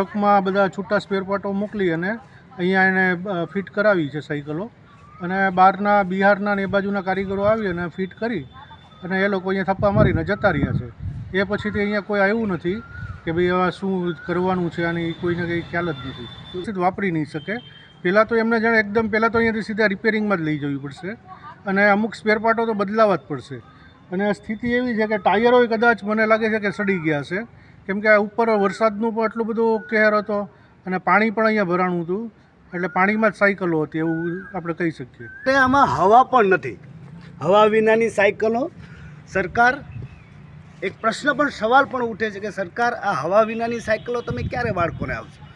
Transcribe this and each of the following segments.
ટ્રકમાં બધા છૂટા સ્પેર પાર્ટો મોકલી અને અહીંયા એને ફિટ કરાવી છે સાયકલો. અને બહારના, બિહારના ને એ બાજુના કારીગરો આવી અને ફિટ કરી અને એ લોકો અહીંયા થપ્પા મારીને જતા રહ્યા છે. એ પછીથી અહીંયા કોઈ આવ્યું નથી કે ભાઈ આ શું કરવાનું છે અને કોઈને કંઈ ખ્યાલ જ નથી. વ્યવસ્થિત વાપરી નહીં શકે. પહેલાં તો એમને જાણે એકદમ પહેલાં તો અહીંયાથી સીધા રિપેરિંગમાં જ લઈ જવી પડશે. અને અમુક સ્પેર પાર્ટો તો બદલાવા જ પડશે. અને સ્થિતિ એવી છે કે ટાયરોય કદાચ મને લાગે છે કે સડી ગયા છે. કેમ કે આ ઉપર વરસાદનું પણ એટલો બધો કહેર હતો અને પાણી પણ અહીંયા ભરાણું હતું. એટલે પાણીમાં જ સાયકલો હતી એવું આપણે કહી શકીએ. તે આમાં હવા પણ નથી. હવા વિનાની સાયકલો. સરકાર એક પ્રશ્ન પણ સવાલ પણ ઉઠે છે કે સરકાર આ હવા વિનાની સાયકલો તમે ક્યારે બાળકોને આવશો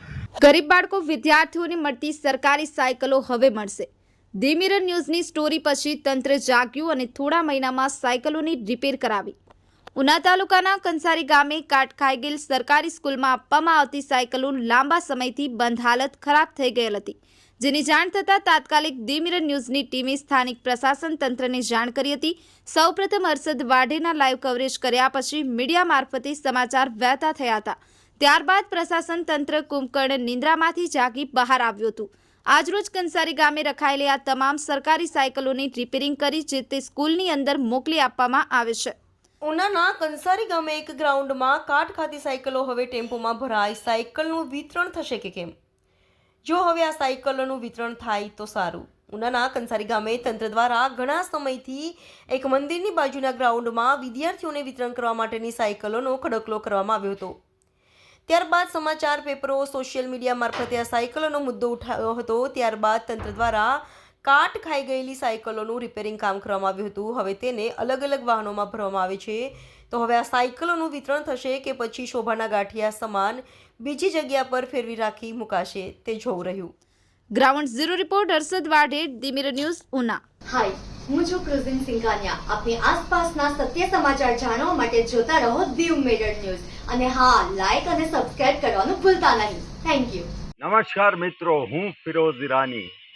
ગરીબ બાળકો વિદ્યાર્થીઓને મળતી સરકારી સાયકલો હવે મળશે. ધી ન્યૂઝની સ્ટોરી પછી તંત્ર જાગ્યું અને થોડા મહિનામાં સાયકલોની રિપેર કરાવી. ઉના તાલુકાના કંસારી ગામે કાટ ખાઈ સરકારી સ્કૂલમાં આપવામાં આવતી સાયકલો લાંબા સમયથી બંધ હાલત ખરાબ થઈ ગયેલ હતી. જેની જાણ થતાં તાત્કાલિક ધી ન્યૂઝની ટીમે સ્થાનિક પ્રશાસન તંત્રને જાણ કરી હતી. સૌપ્રથમ હર્ષદ વાઢેના લાઈવ કવરેજ કર્યા પછી મીડિયા મારફતે સમાચાર વહેતા થયા હતા. ત્યારબાદ પ્રશાસન તંત્ર કુંભકર્ણ નિંદ્રામાંથી જાગી બહાર આવ્યું હતું. આજરોજ કંસારી ગામે રખાયેલી આ તમામ સરકારી સાયકલોની રિપેરિંગ કરી જે તે સ્કૂલની અંદર મોકલી આપવામાં આવે છે. ઉનાના કંસારી ગામે એક ગ્રાઉન્ડમાં કાટ ખાતી સાયકલો હવે ટેમ્પોમાં ભરાય સાયકલનું વિતરણ થશે કે કેમ? જો હવે આ સાયકલોનું વિતરણ થાય તો સારું. ઉનાના કંસારી ગામે તંત્ર દ્વારા ઘણા સમયથી એક મંદિરની બાજુના ગ્રાઉન્ડમાં વિદ્યાર્થીઓને વિતરણ કરવા માટેની સાયકલોનો ખડકલો કરવામાં આવ્યો હતો. ત્યારબાદ સમાચાર પેપરો સોશિયલ મીડિયા મારફતે આ સાયકલોનો મુદ્દો ઉઠાવ્યો હતો. ત્યારબાદ તંત્ર દ્વારા કાટ ખાઈ ગયેલી સાયકલોનું રિપેરિંગ કામ કરવામાં આવ્યું હતું. હવે તેને અલગ અલગ વાહનોમાં ભરવામાં આવે છે. તો હવે આ સાયકલોનું વિતરણ થશે કે પછી શોભાના ગાંઠિયા સમાન બીજી જગ્યા પર ફેરવી રાખી મુકાશે તે જોવું રહ્યું. Ground zero report Harshad Vadhe the Mirror News Una. Hi હું છું ક્રુઝિન સિંઘાનિયા આપની આસપાસના સત્ય સમાચાર જાણવા માટે જોતા રહો દીવ મેડર ન્યૂઝ. અને હા લાઈક અને સબસ્ક્રાઇબ કરવાનું ભૂલતા નહીં. થેન્ક યુ નમસ્કાર મિત્રો હું ફિરોઝ ઈરાની.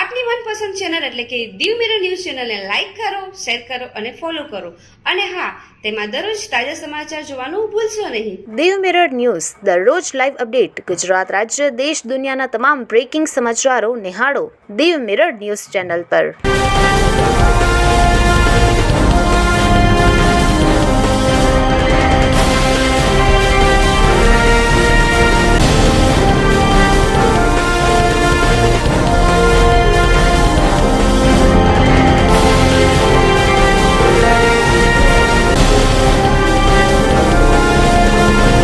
આપની મનપસંદ ચેનલ એટલે કે દીવ મિરર ન્યૂઝ ચેનલને લાઇક કરો શેર કરો અને ફોલો કરો. અને હા, તેમાં દરરોજ તાજા સમાચાર જોવાનું ભૂલશો નહીં. દીવ મિરર ન્યૂઝ, દરરોજ લાઈવ અપડેટ ગુજરાત રાજ્ય, દેશ દુનિયાના તમામ બ્રેકિંગ સમાચારો નિહાળો દીવ મિરર ન્યૂઝ ચેનલ પર.